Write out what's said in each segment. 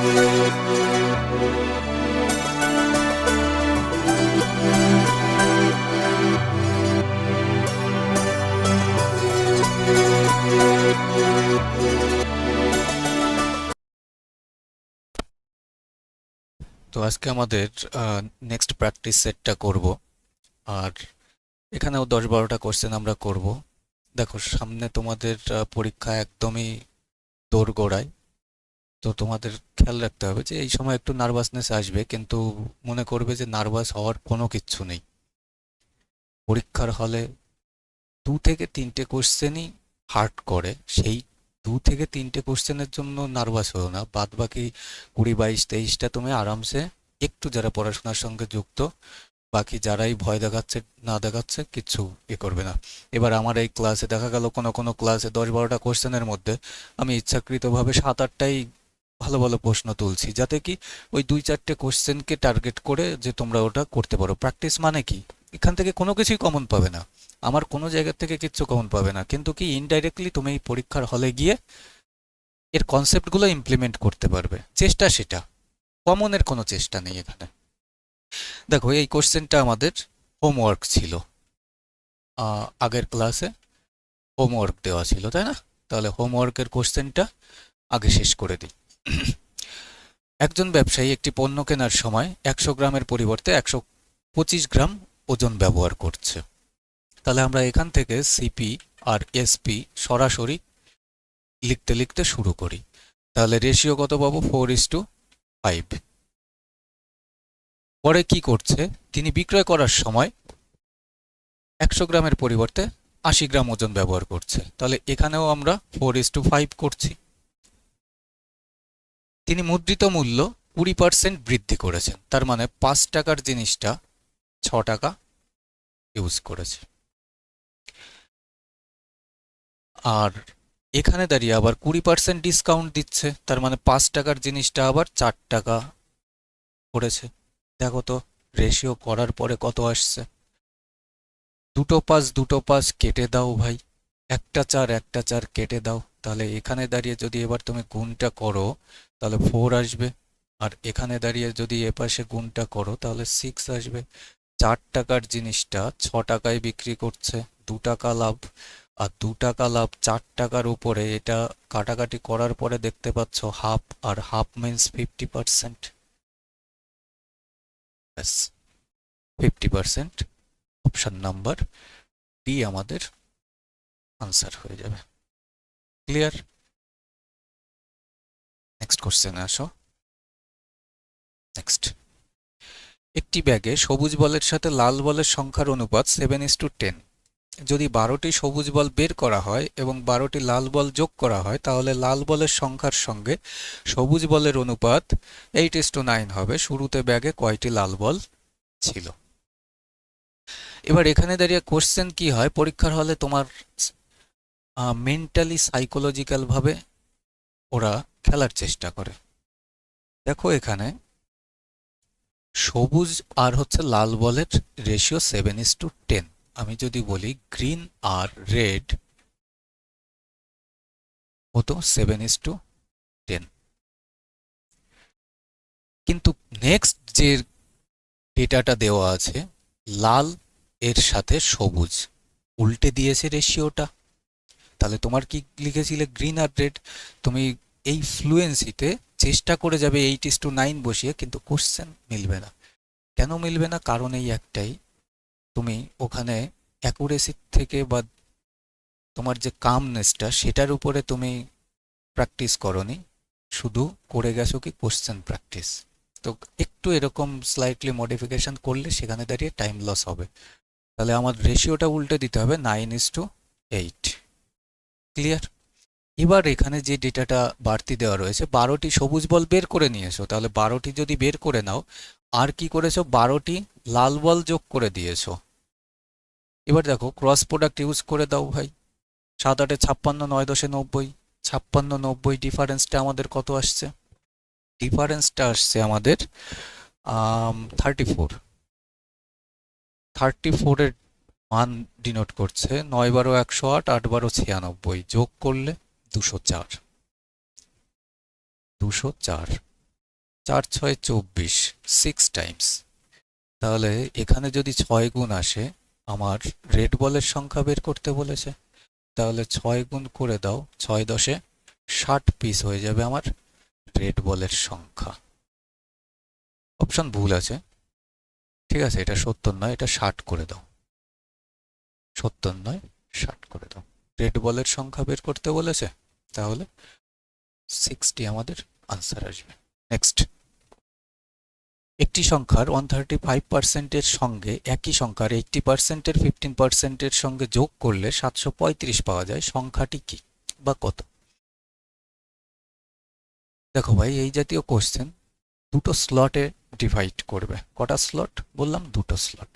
তো আজকে আমাদের নেক্সট প্র্যাকটিস সেটটা করব। আর এখানেও দশ বারোটা কোশ্চেন আমরা করব। দেখো, সামনে তোমাদের পরীক্ষা একদমই দোরগোড়ায়। তো তোমাদের খেয়াল রাখতে হবে যে এই সময় একটু নার্ভাসনেস আসবে, কিন্তু মনে করবে যে নার্ভাস হওয়ার কোনো কিচ্ছু নেই। পরীক্ষার হলে দু থেকে তিনটে কোশ্চেনই হার্ড করে, সেই দু থেকে তিনটে কোশ্চেনের জন্য নার্ভাস হও না। বাদ বাকি কুড়ি, বাইশ, তেইশটা তুমি আরামসে একটু যারা পড়াশোনার সঙ্গে যুক্ত, বাকি যারাই ভয় দেখাচ্ছে, না দেখাচ্ছে কিচ্ছু এ করবে না। এবার আমার এই ক্লাসে দেখা গেল কোনো কোনো ক্লাসে দশ, বারোটা কোশ্চেনের মধ্যে আমি ইচ্ছাকৃতভাবে সাত, আটটাই ভালো ভালো প্রশ্ন তুলছি, যাতে কি ওই দুই চারটে কোশ্চেনকে টার্গেট করে যে তোমরা ওটা করতে পারো। প্র্যাকটিস মানে কি? এখান থেকে কোনো কিছুই কমন পাবে না। আমার কোনো জায়গা থেকে কিচ্ছু কমন পাবে না। কিন্তু কি ইনডাইরেক্টলি তুমি এই পরীক্ষার হলে গিয়ে এর কনসেপ্টগুলো ইমপ্লিমেন্ট করতে পারবে। চেষ্টা সেটা। কমনের কোনো চেষ্টা নেই এখানে। দেখো, এই কোশ্চেনটা আমাদের হোমওয়ার্ক ছিল। আগের ক্লাসে হোমওয়ার্ক দেওয়া ছিল, তাই না? তাহলে হোমওয়ার্কের কোশ্চেনটা আগে শেষ করে দিই। একজন ব্যবসায়ী একটি পণ্য কেনার সময় একশো গ্রামের পরিবর্তে একশো পঁচিশ গ্রাম ওজন ব্যবহার করছে। তাহলে আমরা এখান থেকে সিপি আর এসপি সরাসরি লিখতে লিখতে শুরু করি। তাহলে রেশিও কত পাবো? ফোর ইস টু ফাইভ পরে কি করছে? তিনি বিক্রয় করার সময় একশো গ্রামের পরিবর্তে আশি গ্রাম ওজন ব্যবহার করছে। তাহলে এখানেও আমরা ফোর ইস টু ফাইভ করছি। তিনি মুদ্রিত মূল্য কুড়ি পার্সেন্ট বৃদ্ধি করেছেন। তার মানে পাঁচ টাকার জিনিসটা ছ টাকা ইউজ করেছে। আর এখানে দাঁড়িয়ে আবার কুড়ি পার্সেন্ট ডিসকাউন্ট দিচ্ছে, তার মানে পাঁচ টাকার জিনিসটা আবার চার টাকা করেছে। দেখো তো রেশিও করার পরে কত আসছে? দুটো পাস দুটো পাস কেটে দাও ভাই। একটা চার একটা চার কেটে দাও। তাহলে এখানে দাঁড়িয়ে যদি এবার তুমি গুণটা করো তাহলে ফোর আসবে। আর এখানে দাঁড়িয়ে যদি এপাশে গুণটা করো, তাহলে সিক্স আসবে। চার টাকার জিনিসটা ছ টাকায় বিক্রি করছে, দু টাকা লাভ। আর দু টাকা লাভ চার টাকার উপরে, এটা কাটাকাটি করার পরে দেখতে পাচ্ছ হাফ আর half means fifty percent fifty percent option number D আমাদের আনসার হয়ে যাবে। ক্লিয়ার নেক্সট কোশ্চেনে আসো। নেক্সট একটি ব্যাগে সবুজ বলের সাথে লাল বলের সংখ্যার অনুপাত সেভেন ইস টু টেন যদি বারোটি সবুজ বল বের করা হয় এবং বারোটি লাল বল যোগ করা হয়, তাহলে লাল বলের সংখ্যার সঙ্গে সবুজ বলের অনুপাত এইট ইস টু নাইন হবে। শুরুতে ব্যাগে কয়টি লাল বল ছিল? এবার এখানে দাঁড়িয়ে কোশ্চেন কি হয়? পরীক্ষার হলে তোমার মেন্টালি সাইকোলজিক্যালভাবে ওরা খেলার চেষ্টা করে। দেখো এখানে সবুজ আর হচ্ছে লাল বলের ratio seven is to ten আমি যদি বলি গ্রিন আর রেড হতো সেভেন ইস টু টেন কিন্তু নেক্সট যে ডেটাটা দেওয়া আছে, লাল এর সাথে সবুজ। উল্টে দিয়েছে রেশিওটা তাহলে তোমার কি লিখেছিলে গ্রিন আর রেড তুমি এই ফ্লুয়েন্সিতে চেষ্টা করে যাবে এইট ইস টু নাইন বসিয়ে, কিন্তু কোশ্চেন মিলবে না। কেন মিলবে না? কারণ এই একটাই। তুমি ওখানে অ্যাকুরেসির থেকে বা তোমার যে কামনেসটা সেটার উপরে তুমি প্র্যাকটিস করনি। শুধু করে গেছো কি? কোশ্চেন প্র্যাকটিস তো একটু এরকম স্লাইটলি মডিফিকেশন করলে সেখানে দাঁড়িয়ে টাইম লস হবে। তাহলে আমার রেশিওটা উল্টে দিতে হবে nine is to eight clear এবার এখানে যে ডেটাটা বাড়তি দেওয়া রয়েছে, বারোটি সবুজ বল বের করে নিয়েছো তাহলে বারোটি যদি বের করে নাও, আর কি করেছ? বারোটি লাল বল যোগ করে দিয়েছ। এবার দেখো ক্রস প্রোডাক্ট ইউজ করে দাও ভাই। সাত আটে ছাপ্পান্ন, নয় দশে নব্বই। ছাপ্পান্ন, নব্বই ডিফারেন্সটা আমাদের কত আসছে? ডিফারেন্সটা আসছে আমাদের থার্টি ফোর থার্টি ফোরের মান ডিনোট করছে নয় বারো একশো আট আট বারো ছিয়ানব্বই। যোগ করলে দুশো চার। দুশো চার। চার ছয় চব্বিশ সিক্স টাইমস তাহলে এখানে যদি ছয় গুণ আসে, আমার রেড বলের সংখ্যা বের করতে বলেছে। তাহলে ছয় গুণ করে দাও, ছয় দশে ষাট পিস হয়ে যাবে আমার রেড বলের সংখ্যা। অপশন ভুল আছে। ঠিক আছে, এটা সত্তর নয়, এটা ষাট করে দাও। সত্তর নয়, ষাট করে দাও। রেড বলের সংখ্যা বের করতে বলেছে, তাহলে সিক্সটি আমাদের আনসার আসবে। নেক্সট একটি সংখ্যার ওয়ান থার্টি ফাইভ পার্সেন্টের সঙ্গে একই সংখ্যার এইটটি পার্সেন্টের ফিফটিন পার্সেন্টের সঙ্গে যোগ করলে সাতশো পঁয়ত্রিশ পাওয়া যায়। সংখ্যাটি কি বা কত? দেখো ভাই, এই জাতীয় কোশ্চেন দুটো স্লটে ডিভাইড করবে। কটা স্লট বললাম দুটো স্লট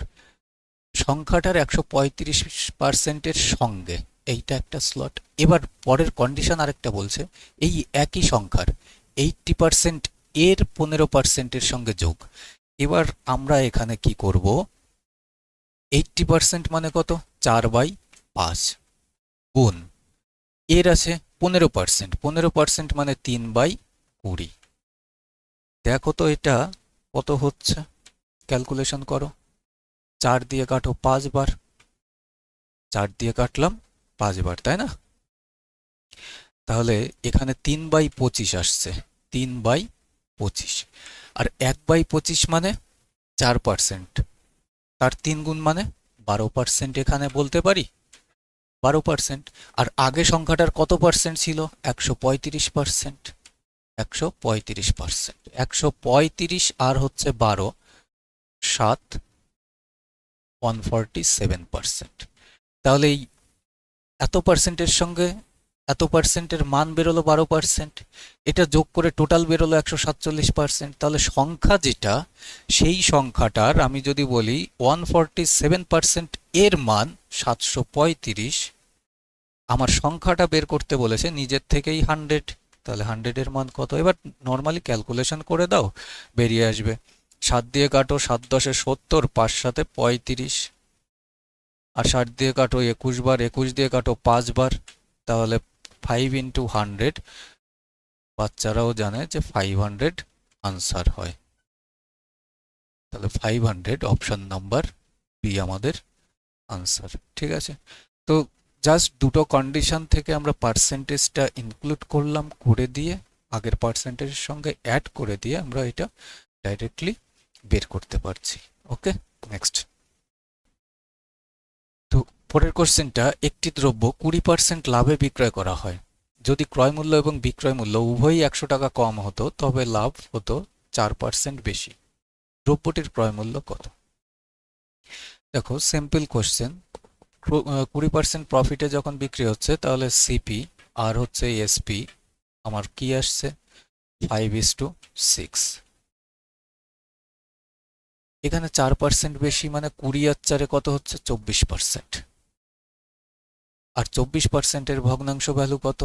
সংখ্যাটার একশো পঁয়ত্রিশ পার্সেন্টের সঙ্গে এইটা একটা স্লট এবার পরের কন্ডিশন আরেকটা বলছে, এই একই সংখ্যার এইটটি পার্সেন্ট এর পনেরো পার্সেন্টের সঙ্গে যোগ। এবার আমরা এখানে কি করব? এইটটি পার্সেন্ট মানে কত? চার বাই পাঁচ। গুণ। এর আছে পনেরো পার্সেন্ট পনেরো পার্সেন্ট মানে তিন বাই কুড়ি। দেখো তো এটা কত হচ্ছে? ক্যালকুলেশন করো। চার দিয়ে কাটো পাঁচবার। চার দিয়ে কাটলাম। পাঁচবার তাই না? তাহলে এখানে তিন বাই পঁচিশ আসছে। তিন বাই পঁচিশ। আর এক বাই পঁচিশ মানে চার পার্সেন্ট। তার তিন গুণ মানে বারো পার্সেন্ট এখানে বলতে পারি? বারো পার্সেন্ট। আর আগে সংখ্যাটার কত পার্সেন্ট ছিল? একশো পঁয়ত্রিশ পার্সেন্ট। একশো পঁয়ত্রিশ পার্সেন্ট। একশো পঁয়ত্রিশ আর হচ্ছে বারো, সাত ওয়ান ফর্টি সেভেন পার্সেন্ট। তাহলে এই এত পার্সেন্টের সঙ্গে এত পার্সেন্টের মান বেরোলো বারো পার্সেন্ট, এটা যোগ করে টোটাল বেরোলো একশো সাতচল্লিশ পার্সেন্ট, তাহলে সংখ্যা যেটা, সেই সংখ্যাটার আমি যদি বলি ওয়ান ফর্টি সেভেন পার্সেন্ট এর মান সাতশো পঁয়ত্রিশ, আমার সংখ্যাটা বের করতে বলেছে নিজের থেকেই হান্ড্রেড তাহলে হান্ড্রেডের মান কত? এবার নর্মালি ক্যালকুলেশন করে দাও, বেরিয়ে আসবে। সাত দিয়ে কাটো, সাত দশে সত্তর, পাঁচ সাথে পঁয়ত্রিশ। আর ষাট দিয়ে কাটো একুশ বার, একুশ দিয়ে কাটো পাঁচ বার, তাহলে ফাইভ ইন্টু হান্ড্রেড বাচ্চারাও জানে যে ফাইভ হান্ড্রেড আনসার হয়। তাহলে five hundred option number B আমাদের আনসার ঠিক আছে? তো জাস্ট দুটো কন্ডিশন থেকে আমরা পার্সেন্টেজটা ইনক্লুড করলাম, করে দিয়ে, আগের পার্সেন্টেজের সঙ্গে অ্যাড করে দিয়ে আমরা এটা ডাইরেক্টলি বের করতে পারছি। ওকে নেক্সট পরের কোশ্চেনটা, একটি দ্রব্য কুড়ি পার্সেন্ট লাভে বিক্রয় করা হয়। যদি ক্রয় মূল্য এবং বিক্রয় মূল্য উভয়ই একশো টাকা কম হতো, তবে লাভ হতো চার পার্সেন্ট বেশি। দ্রব্যটির ক্রয় মূল্য কত? দেখো সিম্পল কোশ্চেন কুড়ি পার্সেন্ট প্রফিটে যখন বিক্রি হচ্ছে, তাহলে সিপি আর হচ্ছে এসপি আমার কি আসছে? ফাইভ ইস টু সিক্স এখানে চার পার্সেন্ট বেশি মানে কুড়ি আর চারে কত হচ্ছে? চব্বিশ পার্সেন্ট আর চব্বিশ পার্সেন্টের ভগ্নাংশ ভ্যালু কত?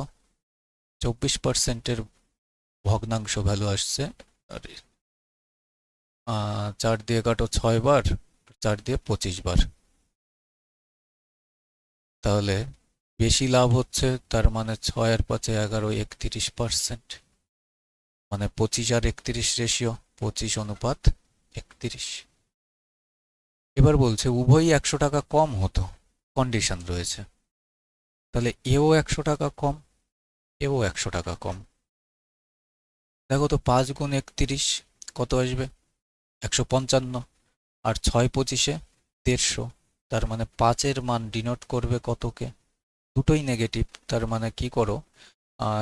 চব্বিশ পার্সেন্টের ভগ্নাংশ ভ্যালু আসছে, আরে চার দিয়ে কাটো ছয় বার, চার দিয়ে পঁচিশ বার। তাহলে বেশি লাভ হচ্ছে, তার মানে ছয় আর পাঁচে এগারো একত্রিশ পার্সেন্ট মানে পঁচিশ আর একত্রিশ রেশিও পঁচিশ অনুপাত একত্রিশ। এবার বলছে, উভয়ই একশো টাকা কম হতো কন্ডিশন রয়েছে। তাহলে এও একশো টাকা কম, এও একশো টাকা কম। দেখো তো পাঁচ গুণ একত্রিশ, কত আসবে? একশো পঞ্চান্ন আর ছয় পঁচিশে দেড়শো। তার মানে পাঁচের মান ডিনোট করবে কতকে? দুটোই নেগেটিভ তার মানে কি করো?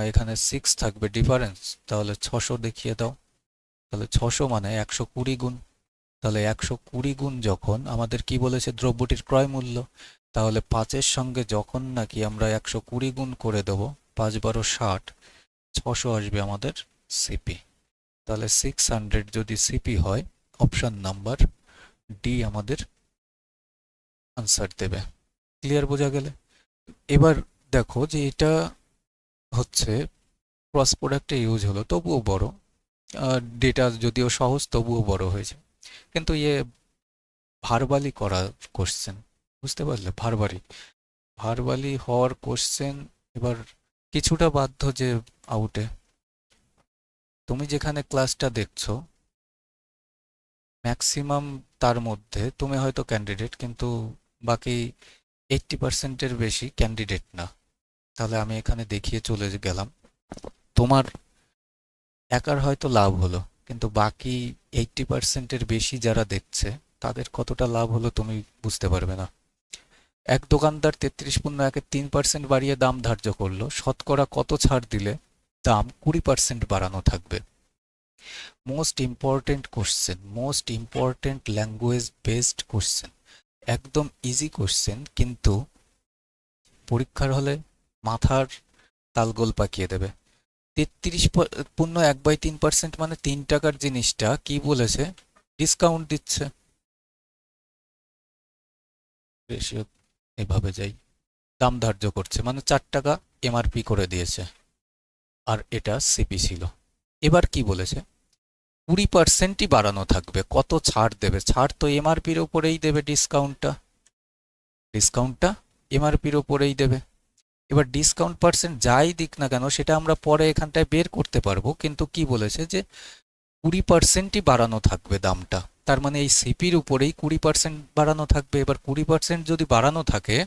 এখানে সিক্স থাকবে ডিফারেন্স তাহলে ছশো দেখিয়ে দাও। তাহলে ছশো মানে একশো কুড়ি গুণ। তাহলে একশো কুড়ি গুণ যখন আমাদের কি বলেছে? দ্রব্যটির ক্রয় মূল্য। তাহলে পাঁচের সঙ্গে যখন নাকি আমরা একশো কুড়ি গুণ করে দেব, পাঁচ বারো ষাট, ছশো আসবে আমাদের সিপি। তাহলে সিক্স হান্ড্রেড যদি সিপি হয়, অপশান নাম্বার ডি আমাদের আনসার দেবে। ক্লিয়ার বোঝা গেলে? এবার দেখো যে এটা হচ্ছে ক্রস প্রোডাক্টে ইউজ হলো, তবুও বড়। ডেটা যদিও সহজ, তবুও বড় হয়েছে। কিন্তু ইয়ে ভারবালি করা কোশ্চেন। বুঝতে পারলে ভারবারি ভারবালি হওয়ার কোশ্চেন এবার কিছুটা বাধ্য যে আউটে তুমি যেখানে ক্লাসটা দেখছ ম্যাক্সিমাম তার মধ্যে তুমি হয়তো ক্যান্ডিডেট কিন্তু বাকি এইটটি পার্সেন্টের বেশি ক্যান্ডিডেট না। তাহলে আমি এখানে দেখিয়ে চলে গেলাম। তোমার একার হয়তো লাভ হলো, কিন্তু বাকি এইটটি পার্সেন্টের বেশি যারা দেখছে, তাদের কতটা লাভ হলো তুমি বুঝতে পারবে না। এক দোকানদার তেত্রিশ পণ্য একে তিন পার্সেন্ট বাড়িয়ে দাম ধার্য করল। শতকরা কত ছাড় দিলে দাম কুড়ি পার্সেন্ট বাড়ানো থাকবে? Most important question most important language based question একদম ইজি কোশ্চেন কিন্তু পরীক্ষার হলে মাথার তালগোল পাকিয়ে দেবে। তেত্রিশ পূর্ণ এক বাই তিন পার্সেন্ট মানে তিন টাকার জিনিসটা কি বলেছে? ডিসকাউন্ট দিচ্ছে। রেশিও এভাবে যাই। দাম ধার্য করছে মানে চার টাকা এমআরপি করে দিয়েছে। আর এটা সিপি ছিল। এবার কি বলেছে? কুড়ি পার্সেন্টই বাড়ানো থাকবে। কত ছাড় দেবে? ছাড় তো এমআরপির ওপরেই দেবে ডিসকাউন্টটা ডিসকাউন্টটা এমআরপির ওপরেই দেবে। এবার ডিসকাউন্ট পার্সেন্ট যাই দিক না কেন, সেটা আমরা পরে এখানটায় বের করতে পারব। কিন্তু কি বলেছে যে কুড়ি পার্সেন্টই বাড়ানো থাকবে দামটা। তার মানে এই সিপির উপরেই কুড়ি পার্সেন্ট বাড়ানো থাকবে। এবার কুড়ি পার্সেন্ট যদি বাড়ানো থাকে,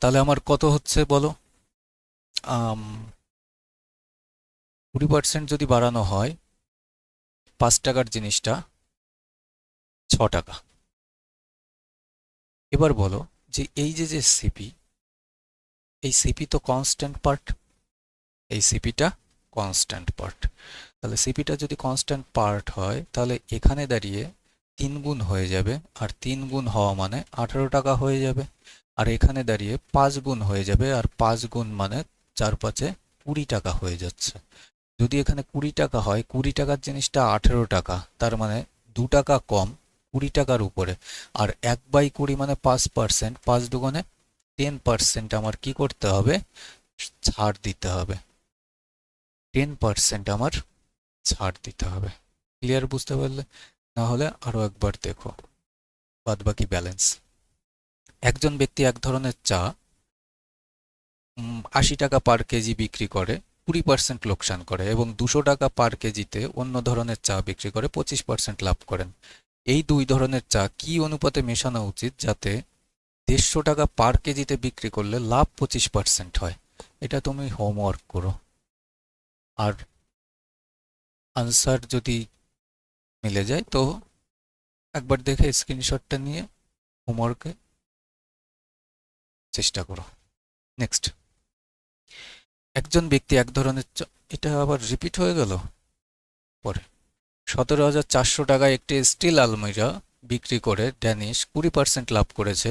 তাহলে আমার কত হচ্ছে বলো? কুড়ি পার্সেন্ট যদি বাড়ানো হয়, পাঁচ টাকার জিনিসটা ছ টাকা। এবার বলো যে এই যে যে সিপি এই সিপি তো কনস্ট্যান্ট পার্ট এই সিপিটা কনস্ট্যান্ট পার্ট তাহলে সিপিটা যদি কনস্ট্যান্ট পার্ট হয়, তাহলে এখানে দাঁড়িয়ে তিন গুণ হয়ে যাবে, আর তিন গুণ হওয়া মানে আঠারো টাকা হয়ে যাবে। আর এখানে দাঁড়িয়ে পাঁচ গুণ হয়ে যাবে, আর পাঁচ গুণ মানে চার পাঁচে কুড়ি টাকা হয়ে যাচ্ছে। যদি এখানে কুড়ি টাকা হয়, কুড়ি টাকার জিনিসটা আঠেরো টাকা, তার মানে দু টাকা কম কুড়ি টাকার উপরে। আর এক বাই কুড়ি মানে পাঁচ পার্সেন্ট পাঁচ দুগুণে টেন পার্সেন্ট আমার কি করতে হবে? ছাড় দিতে হবে। টেন পার্সেন্ট আমার ছাড় দিতে হবে। ক্লিয়ার বুঝতে পারলে? না হলে আরও একবার দেখো। বাদ বাকি ব্যালেন্স একজন ব্যক্তি এক ধরনের চা আশি টাকা পার কেজি বিক্রি করে, কুড়ি পার্সেন্ট লোকসান করে এবং দুশো টাকা পার কেজিতে অন্য ধরনের চা বিক্রি করে পঁচিশ পার্সেন্ট লাভ করেন। এই দুই ধরনের চা কি অনুপাতে মেশানো উচিত যাতে দেড়শো টাকা পার কেজিতে বিক্রি করলে লাভ পঁচিশ পার্সেন্ট হয়? এটা তুমি হোমওয়ার্ক করো। আর আনসার যদি মিলে যায়, তো একবার দেখে স্ক্রিনশটটা নিয়ে হোমওয়ার্কে চেষ্টা করো। নেক্সট একজন ব্যক্তি এক ধরনের এটা আবার রিপিট হয়ে গেল? পরে। সতেরো হাজার চারশো টাকায় একটি স্টিল আলমিরা বিক্রি করে ড্যানিশ কুড়ি পার্সেন্ট লাভ করেছে।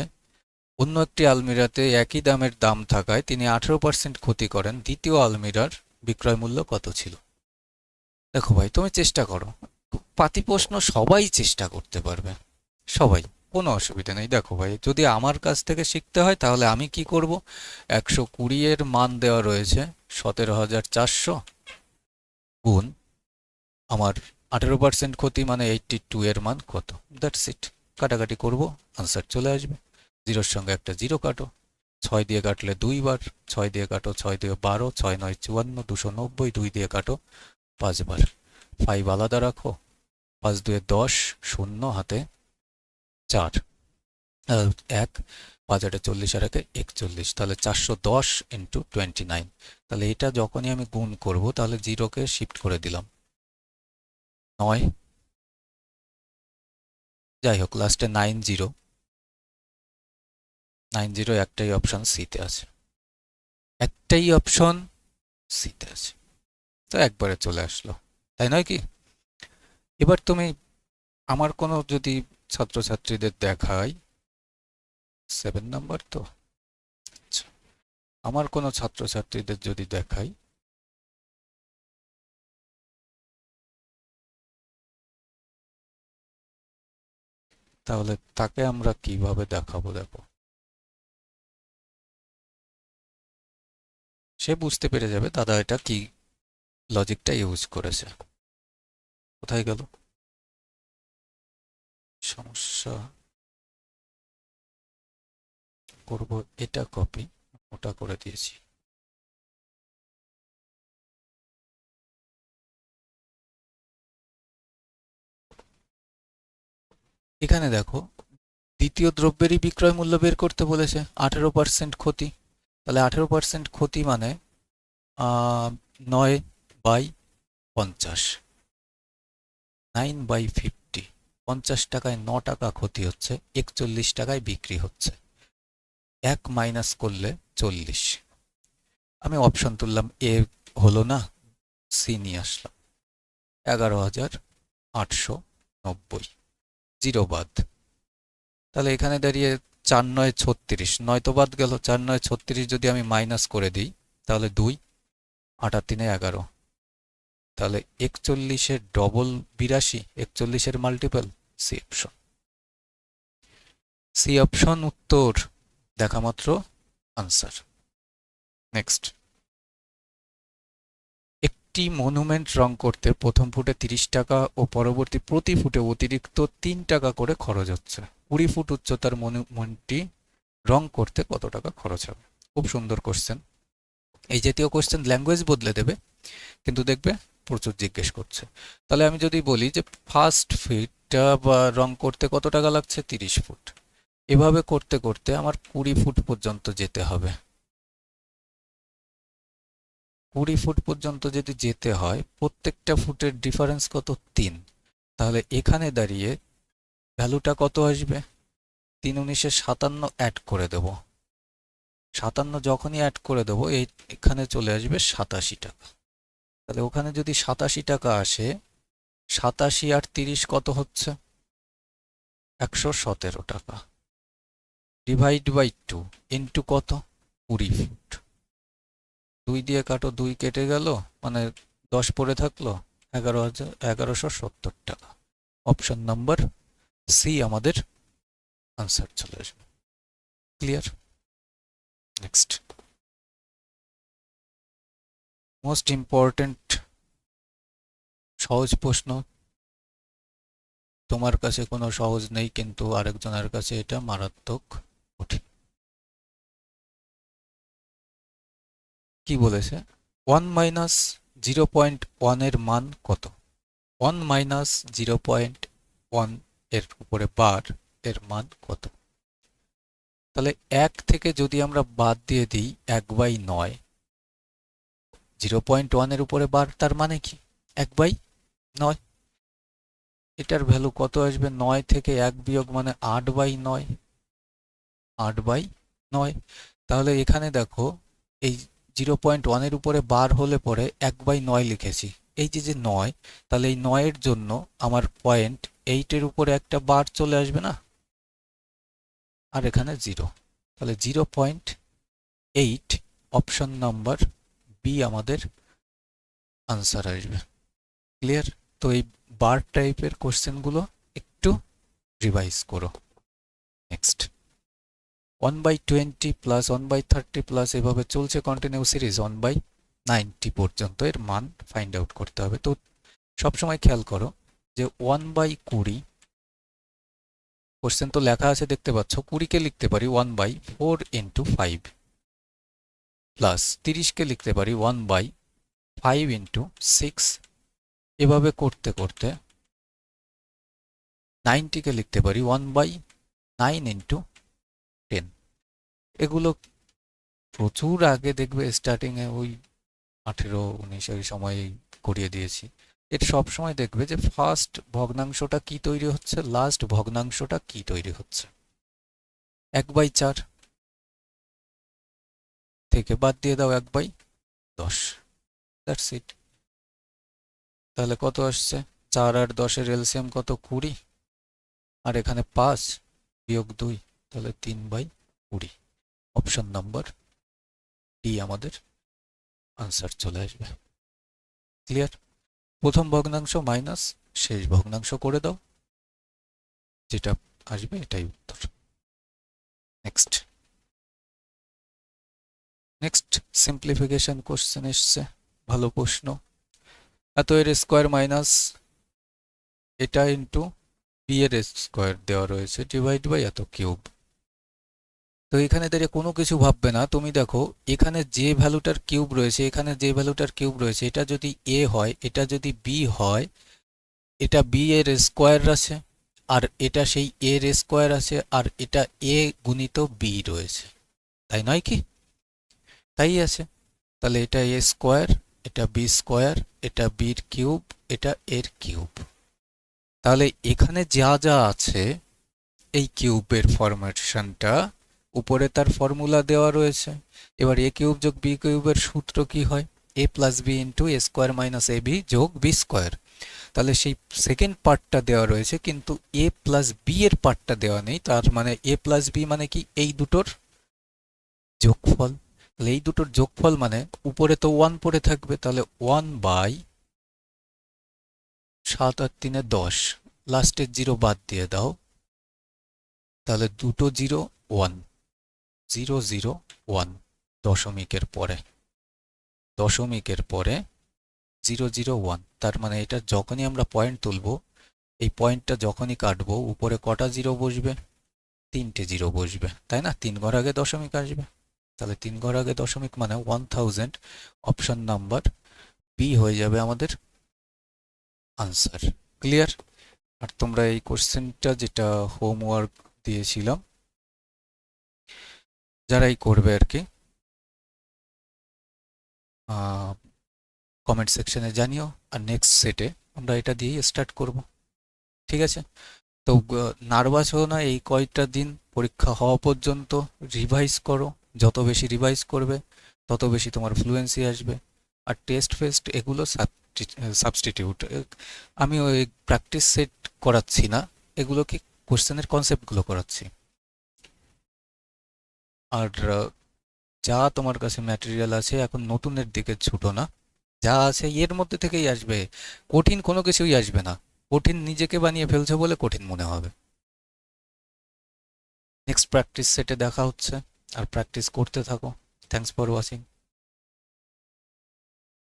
অন্য একটি আলমিরাতে একই দামের দাম থাকায় তিনি আঠেরো পার্সেন্ট ক্ষতি করেন। দ্বিতীয় আলমিরার বিক্রয় মূল্য কত ছিল? দেখো ভাই, তুমি চেষ্টা করো। পাতি প্রশ্ন সবাই চেষ্টা করতে পারবে। সবাই, কোনো অসুবিধা নেই। দেখো ভাই, যদি আমার কাছ থেকে শিখতে হয়, তাহলে আমি কি করব? একশো কুড়ি এর মান দেওয়া রয়েছে, সতেরো হাজার চারশো গুণ আমার আঠেরো পার্সেন্ট ক্ষতি মানে এইটটি টু এর মান কত? দ্যাটস ইট কাটাকাটি করব আনসার চলে আসবে। জিরোর সঙ্গে একটা জিরো কাটো। ছয় দিয়ে কাটলে দুইবার, ছয় দিয়ে কাটো, ছয় দিয়ে বারো, ছয় নয় চুয়ান্ন, দুশো নব্বই, দুই দিয়ে কাটো পাঁচবার। ফাইভ আলাদা রাখো, পাঁচ দুয়ে দশ, শূন্য হাতে চার। এক, পাঁচ আটে চল্লিশ আর একে একচল্লিশ, তাহলে চারশো দশ ইন্টু টোয়েন্টি নাইন তাহলে এটা যখনই আমি গুণ করব, তাহলে জিরোকে শিফট করে দিলাম। নয়, যাই হোক লাস্টে নাইন জিরো নাইন জিরো একটাই অপশন সিতে আছে। একটাই অপশন সিতে আছে। তো একবারে চলে আসলো। তাই নয় কি? এবার তুমি আমার কোনো যদি ছাত্রছাত্রীদের দেখাই সেভেন নাম্বার তো? আচ্ছা আমার কোনো ছাত্রছাত্রীদের যদি দেখাই, তাহলে তাকে আমরা কীভাবে দেখাবো দেখো। সে বুঝতে পেরে যাবে দাদা এটা কি লজিকটা ইউজ করেছে। কোথায় গেল? সমস্যা। করব এটা কপি ওটা করে দিয়েছি। এখানে দেখো, দ্বিতীয় দ্রব্যেরই বিক্রয় মূল্য বের করতে বলেছে, আঠেরো পার্সেন্ট ক্ষতি। তাহলে আঠেরো পার্সেন্ট ক্ষতি মানে নয় বাই পঞ্চাশ। নাইন বাই ফিফটি পঞ্চাশ টাকায় ন টাকা ক্ষতি হচ্ছে, একচল্লিশ টাকায় বিক্রি হচ্ছে। এক মাইনাস করলে চল্লিশ। আমি অপশন তুললাম এ হলো না সি নিয়ে আসলাম। এগারো হাজার আটশো নব্বই। জিরো বাদ। তাহলে এখানে দাঁড়িয়ে চার নয় ছত্রিশ। নয় তো বাদ গেল, চার নয় ছত্রিশ যদি আমি মাইনাস করে দিই, তাহলে দুই, আটা তিনে এগারো। তাহলে একচল্লিশের ডবল বিরাশি, একচল্লিশের multiple C option C option উত্তর, দেখা মাত্র আনসার নেক্সট একটি মনুমেন্ট রং করতে প্রথম ফুটে তিরিশ টাকা ও পরবর্তী প্রতি ফুটে অতিরিক্ত তিন টাকা করে খরচ হচ্ছে। কুড়ি ফুট উচ্চতার মনুমেন্টটি রং করতে কত টাকা খরচ হবে? খুব সুন্দর কোশ্চেন এই জাতীয় কোশ্চেন ল্যাঙ্গুয়েজ বদলে দেবে, কিন্তু দেখবে প্রচুর জিজ্ঞেস করছে। তাহলে আমি যদি বলি যে ফার্স্ট ফিটটা বা রং করতে কত টাকা লাগছে? তিরিশ ফুট। এভাবে করতে করতে আমার কুড়ি ফুট পর্যন্ত যেতে হবে। কুড়ি ফুট পর্যন্ত যদি যেতে হয়, প্রত্যেকটা ফুটের ডিফারেন্স কত? তিন। তাহলে এখানে দাঁড়িয়ে ভ্যালুটা কত আসবে? তিন উনিশে সাতান্ন অ্যাড করে দেব। সাতান্ন যখনই অ্যাড করে দেবো, এই এখানে চলে আসবে সাতাশি টাকা। তাহলে ওখানে যদি সাতাশি টাকা আসে, সাতাশি আর তিরিশ কত হচ্ছে? একশো সতেরো টাকা। ডিভাইড বাই টু ইন্টু কত? কুড়ি ফুট দুই দিয়ে কাটো, দুই কেটে গেল মানে দশ পড়ে থাকল, এগারো হাজার, এগারোশো সত্তর টাকা। অপশন নাম্বার সি আমাদের আনসার চলে আসবে। ক্লিয়ার নেক্সট মোস্ট ইম্পর্টেন্ট সহজ প্রশ্ন। তোমার কাছে কোনো সহজ নেই, কিন্তু আরেকজনের কাছে এটা মারাত্মক কঠিন। কি বলেছে? ওয়ান মাইনাস জিরো পয়েন্ট ওয়ানের মান কত? One minus zero point one এর উপরে বার এর মান কত? তাহলে এক থেকে যদি আমরা বাদ দিয়ে দিই এক বাই নয়, জিরো পয়েন্ট ওয়ানের উপরে বার, তার মানে কি? এক বাই নয়। এটার ভ্যালু কত আসবে? নয় থেকে এক বিয়োগ মানে আট বাই নয়। আট বাই নয়। তাহলে এখানে দেখো, এই জিরো পয়েন্ট ওয়ানের উপরে বার হলে পরে এক বাই নয় লিখেছি। এই যে যে নয়, তাহলে এই নয়ের জন্য আমার পয়েন্ট এইটের উপরে একটা বার চলে আসবে না? আর এখানে জিরো তাহলে zero point eight option number B আমাদের আনসার আসবে। ক্লিয়ার তো এই বার টাইপের কোশ্চেনগুলো একটু রিভাইজ করো। Next one by twenty plus one by thirty plus এভাবে চলছে continue series one by ninety পর্যন্ত এর মান ফাইন্ড আউট করতে হবে। তো সবসময় খেয়াল করো যে ওয়ান বাই কুড়ি কোশ্চেন তো লেখা আছে দেখতে পাচ্ছ, কুড়িকে লিখতে পারি one by four into five plus তিরিশকে লিখতে পারি one by five into six এভাবে করতে করতে নাইনটিকে লিখতে পারি one by nine into ten এগুলো প্রচুর আগে দেখবে স্টার্টিংয়ে ওই আঠেরো উনিশ সময় করিয়ে দিয়েছি। এটা সব সময় দেখবে যে ফার্স্ট ভগ্নাংশটা কি তৈরি হচ্ছে লাস্ট ভগ্নাংশটা কি তৈরি হচ্ছে। এক বাই চার থেকে বাদ দিয়ে দাও এক বাই দশ। দ্যাটস ইট তাহলে কত আসছে? চার আর দশের এলসিএম কত? কুড়ি। আর এখানে পাঁচ বিয়োগ দুই, তাহলে তিন বাই কুড়ি। অপশন নাম্বার ডি আমাদের আনসার চলে আসবে। ক্লিয়ার প্রথম ভগ্নাংশ মাইনাস শেষ ভগ্নাংশ করে দাও। যেটা আসবে এটাই উত্তর। নেক্সট নেক্সট সিম্পলিফিকেশন কোশ্চেন এসছে। ভালো প্রশ্ন। এত এর স্কোয়ার মাইনাস এটা ইন্টু বি এর স্কোয়ার দেওয়া রয়েছে। ডিভাইড বাই এত কিউব তো এখানে দাঁড়িয়ে কোনো কিছু ভাববে না। তুমি দেখো, এখানে যে ভ্যালুটার কিউব রয়েছে, এখানে যে ভ্যালুটার কিউব রয়েছে, এটা যদি এ হয়, এটা যদি বি হয়, এটা বি এর স্কোয়ার আছে, আর এটা সেই এর স্কোয়ার আছে, আর এটা এ গুণিত বি রয়েছে। তাই নয় কি? তাই আছে। তাহলে এটা এ স্কোয়ার, এটা বি স্কোয়ার, এটা বির কিউব, এটা এর কিউব। তাহলে এখানে যা যা আছে, এই কিউবের ফরমেশনটা উপরে তার ফর্মুলা দেওয়া রয়েছে। এবার এ কিউব যোগ বি কিউবের সূত্র কি হয়? A plus B into A square minus A B যোগ বি স্কোয়ার তাহলে সেই সেকেন্ড পার্টটা দেওয়া রয়েছে, কিন্তু এ প্লাস বি এর পার্টটা দেওয়া নেই। তার মানে এ প্লাস বি মানে কি? এই দুটোর যোগফল। তাহলে এই দুটোর যোগফল মানে উপরে তো ওয়ান পড়ে থাকবে, তাহলে ওয়ান বাই সাত আর তিনে দশ। লাস্টের জিরো বাদ দিয়ে দাও। তাহলে দুটো zero one zero zero one দশমিকের পরে। দশমিকের পরে জিরো জিরো ওয়ান তার মানে এটা যখনই আমরা পয়েন্ট তুলব, এই পয়েন্টটা যখনই কাটবো, উপরে কটা জিরো বসবে? তিনটে জিরো বসবে, তাই না? তিন ঘর আগে দশমিক আসবে। তাহলে তিন ঘর আগে দশমিক মানে one thousand option number B হয়ে যাবে আমাদের আনসার ক্লিয়ার আর তোমরা এই কোশ্চেনটা যেটা হোমওয়ার্ক দিয়েছিলাম যারাই করবে আর কি কমেন্ট সেকশনে জানিও। আর নেক্সট সেটে আমরা এটা দিয়েই স্টার্ট করব। ঠিক আছে? তো নার্ভাস হও না, এই কয়টা দিন পরীক্ষা হওয়া পর্যন্ত রিভাইজ করো। যত বেশি রিভাইজ করবে, তত বেশি তোমার ফ্লুয়েন্সি আসবে। আর টেস্ট ফেস্ট এগুলো সাবস্টিটিউট আমি ওই প্র্যাকটিস সেট করাচ্ছি না এগুলো কি কোশ্চেনের কনসেপ্টগুলো করাচ্ছি। আর যা তোমার কাছে ম্যাটেরিয়াল আছে, এখন নতুনের দিকে ছুটো না। যা আছে, এর মধ্যে থেকেই আসবে। কঠিন কোনো কিছুই আসবে না। কঠিন নিজেকে বানিয়ে ফেলছে বলে কঠিন মনে হবে। নেক্সট প্র্যাকটিস সেটে দেখা হচ্ছে। আর প্র্যাকটিস করতে থাকো। Thanks for watching